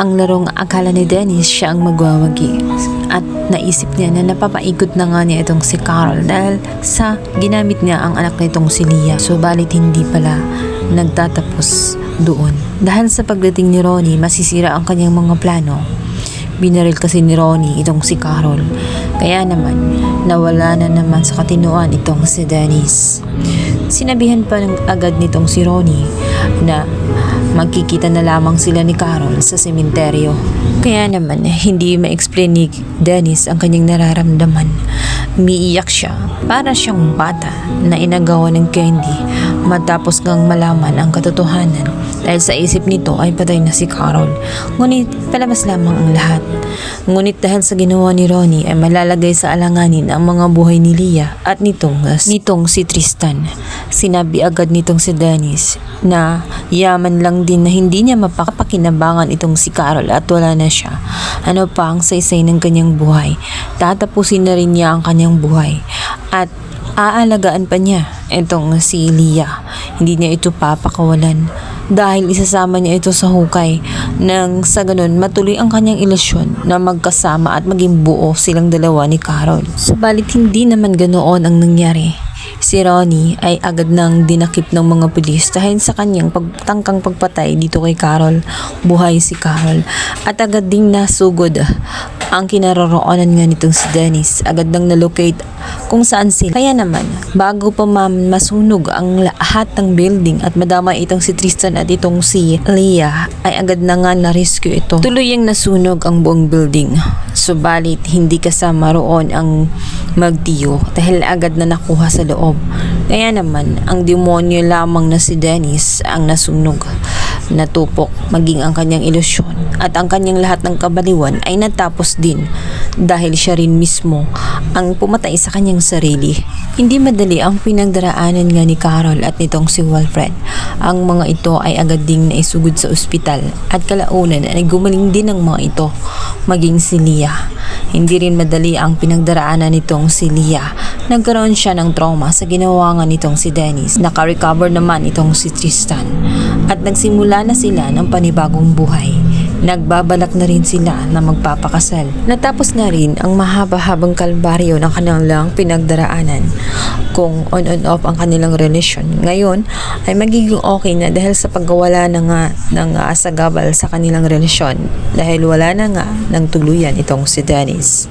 ang larong akala ni Dennis siya ang magwawagi. At naisip niya na napapaikot na nga niya itong si Carol dahil sa ginamit niya ang anak nitong si Leah. Subalit hindi pala nagtatapos doon. Dahil sa pagdating ni Ronnie, masisira ang kanyang mga plano. Binaril kasi ni Ronnie itong si Carol. Kaya naman, nawala na naman sa katinuan itong si Dennis. Sinabihan pa ng agad nitong si Ronnie na magkikita na lamang sila ni Carol sa sementeryo. Kaya naman, hindi ma-explain ni Dennis ang kanyang nararamdaman. Umiiyak siya para siyang bata na inagawa ng candy matapos ngang malaman ang katotohanan dahil sa isip nito ay patay na si Carol. Ngunit palabas lamang ang lahat. Ngunit dahil sa ginawa ni Ronnie ay malalagay sa alanganin ang mga buhay ni Leah at nitong, nitong si Tristan. Sinabi agad nitong si Dennis na yaman lang din na hindi niya mapakapakinabangan itong si Carol at wala na siya. Ano pa ang saysay ng kanyang buhay. Tatapusin na rin niya ang kanyang buhay. At aalagaan pa niya itong si Leah. Hindi niya ito papakawalan dahil isasama niya ito sa hukay nang sa ganun matuloy ang kanyang ilusyon na magkasama at maging buo silang dalawa ni Carol. Subalit hindi naman ganoon ang nangyari. Si Ronnie ay agad nang dinakip ng mga pulis dahil sa kanyang pagtangkang pagpatay dito kay Carol. Buhay si Carol at agad ding nasugod ang kinaroroonan nga nitong si Dennis. Agad nang nalocate kung saan sila. Kaya naman, bago pa ma- masunog ang lahat ng building at madama itong si Tristan at itong si Leah, ay agad na nga na-rescue ito. Tuluyang nasunog ang buong building. Subalit, hindi kasama roon ang magtiyo dahil agad na nakuha sa loob. Kaya naman, ang demonyo lamang na si Dennis ang nasunog natupok maging ang kanyang ilusyon at ang kanyang lahat ng kabaliwan ay natapos din dahil siya rin mismo ang pumatay sa kanyang sarili. Hindi madali ang pinagdaraanan nga ni Carol at nitong si Wilfred. Ang mga ito ay agad ding naisugod sa ospital at kalaunan ay gumaling din ang mga ito maging si Leah. Hindi rin madali ang pinagdaraanan nitong si Leah. Nagkaroon siya ng trauma sa ginawa nga nitong si Dennis. Naka-recover naman itong si Tristan. At nagsimula na sila ng panibagong buhay. Nagbabalak na rin sila na magpapakasal. Natapos na rin ang mahaba-habang kalbaryo ng kanilang pinagdaraanan. Kung on and off ang kanilang relasyon. Ngayon ay magiging okay na dahil sa pagkawala na nga ng uh, sagabal sa kanilang relasyon. Dahil wala na nga ng tuluyan itong si Dennis.